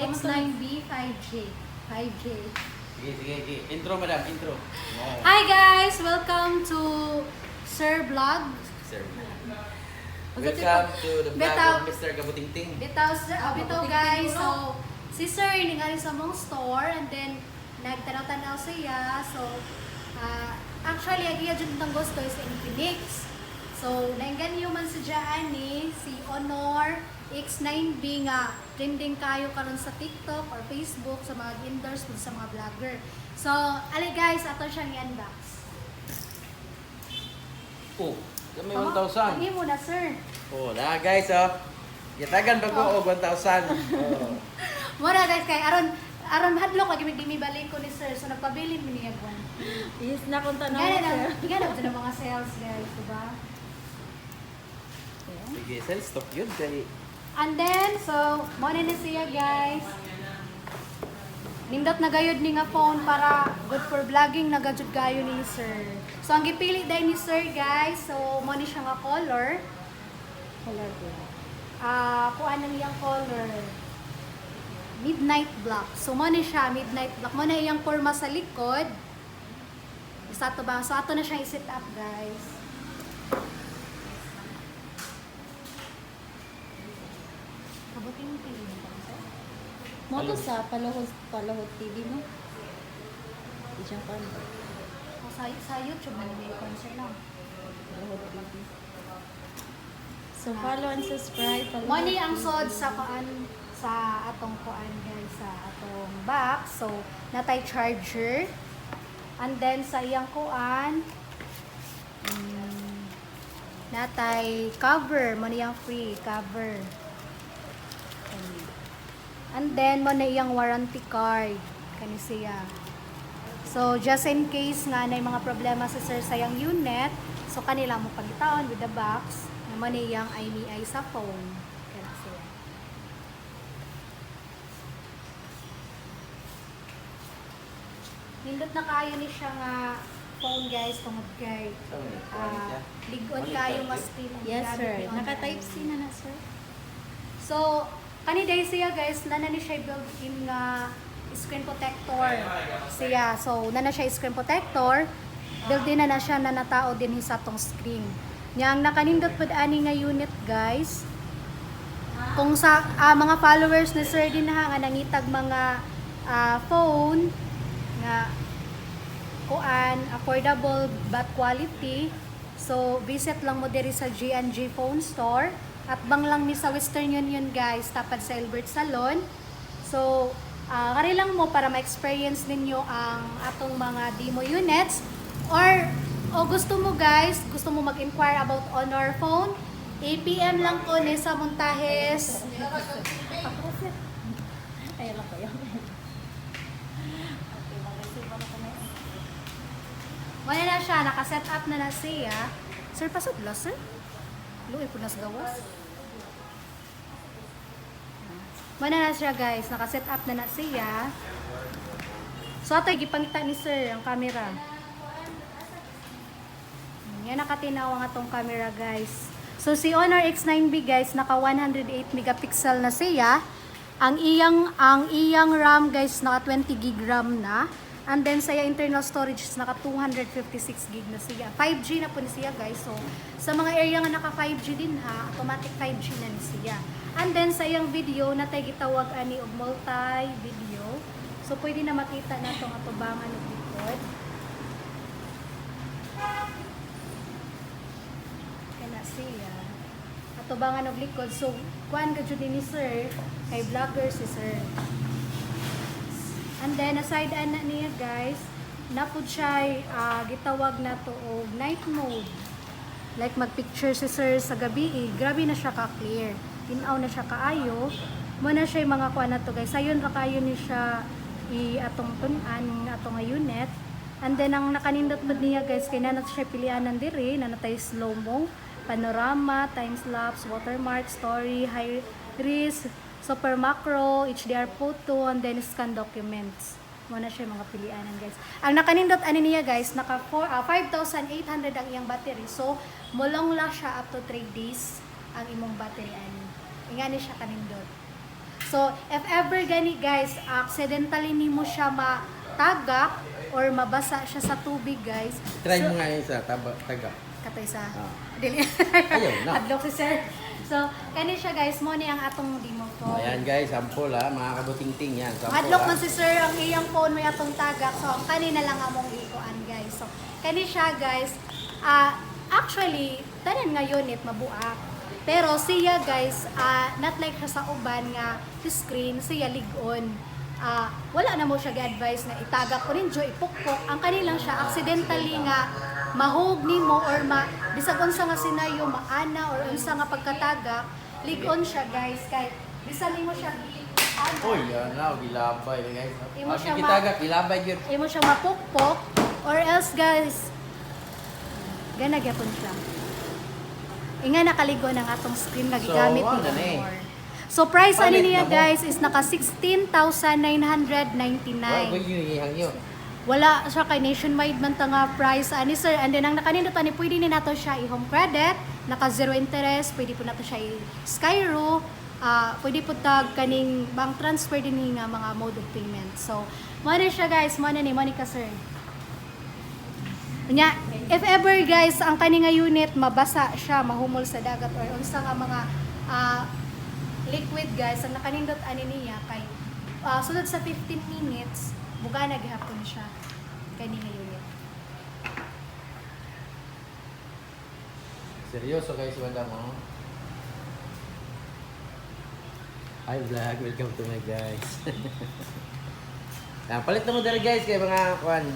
X9B 5J. 5J. Sige, sige, sige. Intro, madam. Intro. Wow. Hi guys! Welcome to Sir Vlog. Sir. Welcome to the vlog Bitaw- of Mr. Kabutingting. Bitaw, uh, bitaw guys. So, si Sir ningali sa mong store and then nagtanaw-tanaw siya. So, uh, actually, ang iya dyan ng gusto is in Phoenix. So, nainggan man si Jaan ni si Honor X9B nga trending kayo karon sa TikTok or Facebook sa mga endorse sa mga vlogger. So, ali guys, ato siyang i-unbox. Oh, kami Tama? 1,000. Lagi mo na, sir. Oh, na guys, oh. Yatagan pa ko, oh, 1,000. Oh. Mura guys, kay aron aron hadlok lagi may balik ko ni sir. So nagpabili mi niya buwan. Yes na kung tanaw sir. na, gana na mga sales guys, diba? Sige, sell stock yun. Kay... And then, so, mo na siya guys. Nindot na gayod ni nga phone para good for vlogging na gadget gayo ni sir. So ang gipili dahil ni sir guys, so mo ni siya nga color. Color black. Ah, kuan ang iyang color. Midnight black. So mo ni siya midnight black. Mo na iyang forma sa likod. Isa to ba? So ato na siyang i-set up, guys. Kabuting TV mo to sa palahod palahod TV mo. Di siya kan. Sa, sa YouTube mo may concert lang. Palahod TV. So follow and subscribe. Palahod Money ang sod sa kuan sa atong kuan guys sa atong box. So natay charger. And then sa iyang kuan mm, natay cover mo niyang free cover. And then mo na iyang warranty card kani siya. So just in case nga na mga problema sa sir sa iyang unit, so kanila mo pagitaon with the box naman iyang IMEI sa phone. Kaya siya. Nindot na kayo ni siya nga phone guys tungod kay ah, ligon kayo mas Yes sir. ni Naka online. type C na na sir. So, kani day siya guys, nana ni siya built-in nga screen protector siya. So, nana siya screen protector. Built-in na na siya na natao din sa tong screen. Yang nakanindot pud ani nga unit guys. Kung sa ah, mga followers ni Sir din ha nga nangitag mga ah, phone nga kuan affordable but quality so visit lang mo diri sa G&G phone store at bang lang ni sa Western Union guys tapad sa Albert Salon so ah, kari lang mo para ma-experience ninyo ang atong mga demo units or o gusto mo guys gusto mo mag-inquire about Honor phone APM lang ko ni sa Montajes Ay lang kayo. Wala na siya, naka-set up na na siya. Sir, pasod la, sir? Luoy po nas gawas. Wala na siya, guys. Naka-set up na na siya. So, ito, gipangita ni sir ang camera. Yan, nakatinawa nga tong camera, guys. So, si Honor X9B, guys, naka 108 megapixel na siya. Ang iyang ang iyang RAM guys naka 20 gig RAM na. And then sa internal storage is naka 256 gig na siya. 5G na po ni siya guys. So sa mga area nga naka 5G din ha, automatic 5G na ni siya. And then sa iyang video na tay gitawag ani og multi video. So pwede na makita na tong atubangan ng likod. Kana siya atubangan og likod. So, kuan ka jud ni sir, kay vlogger si sir. And then, aside ana niya guys, napod siya ah, gitawag na to og night mode. Like magpicture si sir sa gabi, eh. grabe na siya ka-clear. Tinaw na siya kaayo. Mo na siya mga kuan na to guys. Sayon ra kayo ni siya i atong tunan atong unit. And then ang nakanindot pod niya guys kay nanat siya pilianan diri na natay slow mo, panorama, time lapse, watermark, story, high res, super macro, HDR photo, and then scan documents. Mo na siya yung mga pilianan guys. Ang nakanindot ani niya guys, naka 4, ah, 5,800 ang iyang battery. So, mulong lang siya up to 3 days ang imong battery ani. Ingani siya kanindot. So, if ever gani guys, accidentally nimo siya matagak or mabasa siya sa tubig guys. Try so, mo nga yun sa taba, taga. Katay sa... Ah. Dili. Ayaw na. Adlock si sir. So, kani siya guys, mo ni ang atong demo ko. Ayan guys, sample ha, mga kabuting-ting yan. Sample, Adlock ha. man si sir ang iyang phone may atong tagak. So, ang kanina lang among ikuan guys. So, kani siya guys, ah actually, tanan nga unit mabuak. Pero siya guys, ah not like siya sa uban nga screen, siya ligon. Ah, wala na mo siya ga-advise na itagak ko rin jo ipukpok. Ang kanilang siya accidentally nga mahog nimo or ma bisag unsa nga scenario maana or unsa nga pagkatagak, ligon siya guys kay bisan nimo siya ano, Uy, yan na, gilabay guys. Imo Ah, siya sige, ma- taga, gilabay yun. imo siya mapukpok or else guys gana gyapon siya inga nakaligo ng atong screen nga So, gigamit ano ni na eh. So price ani niya guys is naka 16,999. Wala ko yung ihang yun. Wala siya kay nationwide man ta nga price ani sir and then ang nakanindot ani pwede ni nato siya i-home credit, naka zero interest, pwede po nato siya i-Skyro, ah pwede po tag kaning bank transfer din nga mga mode of payment. So, mo na siya guys, mo na ni Monica sir. Nya, if ever guys, ang kani nga unit mabasa siya, mahumol sa dagat or unsa nga mga ah, liquid guys, ang nakanindot ani niya kay ah, sulod sa 15 minutes, buga na gihapon siya kani nga unit. Seryoso guys, wala mo. Hi vlog, welcome to my guys. Ah, palit na mo dere guys kay mga kwan.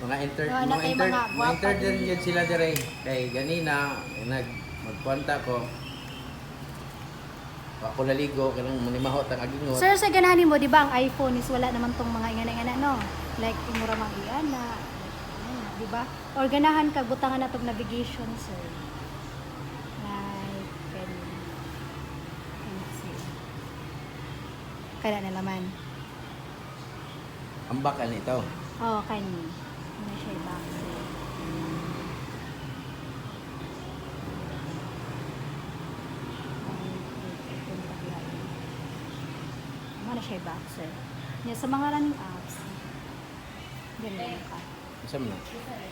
Mga enter Mga mga enter mga mga enter din yun sila dire. Kay ganina nag magkwanta ko. Ako naligo kanang manimahot ang agingot. Sir, sa ganahan mo, di ba ang iPhone is wala naman tong mga ingana-ingana, no? Like, imura mga iana, di ba? Or ganahan ka, butangan na tong navigation, sir. Like, can, can see. Kaya na naman. Ang baka nito. Oo, oh, kani. Ano siya i-back, Ano siya sir. Yeah, sa mga running apps, ganun ka. Isa mo na.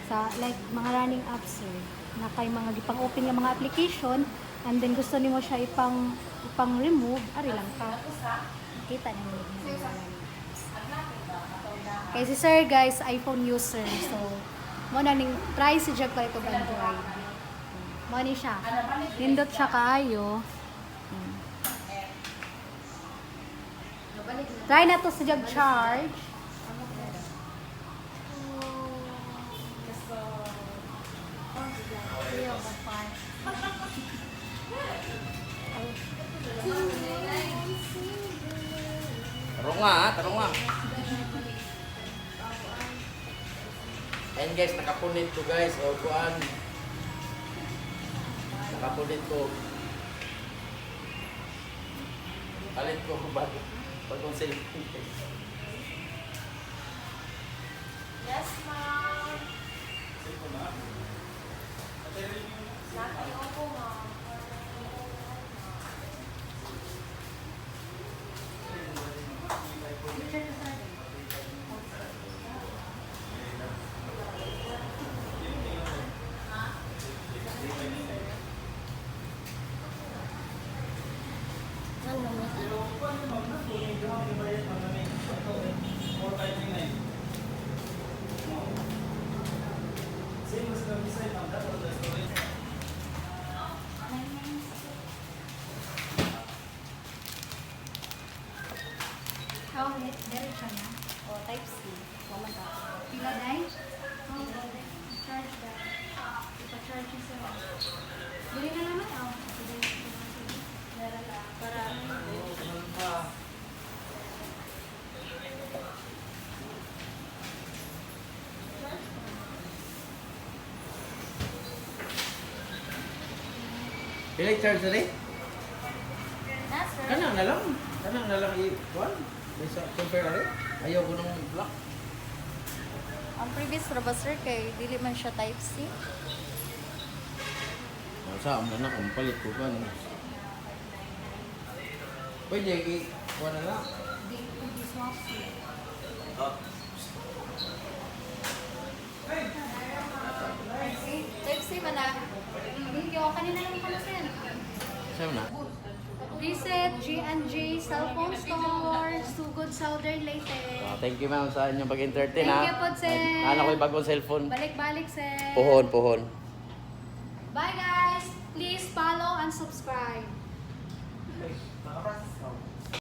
Sa like mga running apps, sir, na kay mga gipang open nga mga application, and then gusto nimo siya ipang ipang remove, ari lang ka. Kita na mo mga running apps. Kay si sir guys, iPhone user. So, mo na ning try si Jag ito Android. Mo ni siya. Nindot siya kaayo. Hmm. Try na to si Jag charge. Tarong nga tarong nga. Ayan guys, nakapunit ko guys. O kuan. Nakapunit ko. Palit ko bago. Bagong cellphone guys. Yes, ma'am. Nakayo po, ma'am. Oh, diretso na. O, type C. Wala ka. Pila day? Charge day. Ipa-charge yung sir. Dili na naman, oh. Para, Pila charge na rin? Kanang na lang. Kanang na lang i-kuan. May sa compare na rin. Ayaw ko nung block. Ang previous ra ba, sir, kay dili man siya type C. Sa mo na kung palit ko kan. Pwede i Wala lang. Di, di swap seat. Sexy ba na? Thank you. Kanina lang pala sen. Saan na? Visit G&G Cellphone Store, Sugod, Southern Leyte. Ah, thank you ma'am sa inyong pag-entertain Thank ha. you po, sir. Ano ko yung bagong cellphone? Balik-balik, sen. Puhon, puhon. Bye, guys. Please follow and subscribe.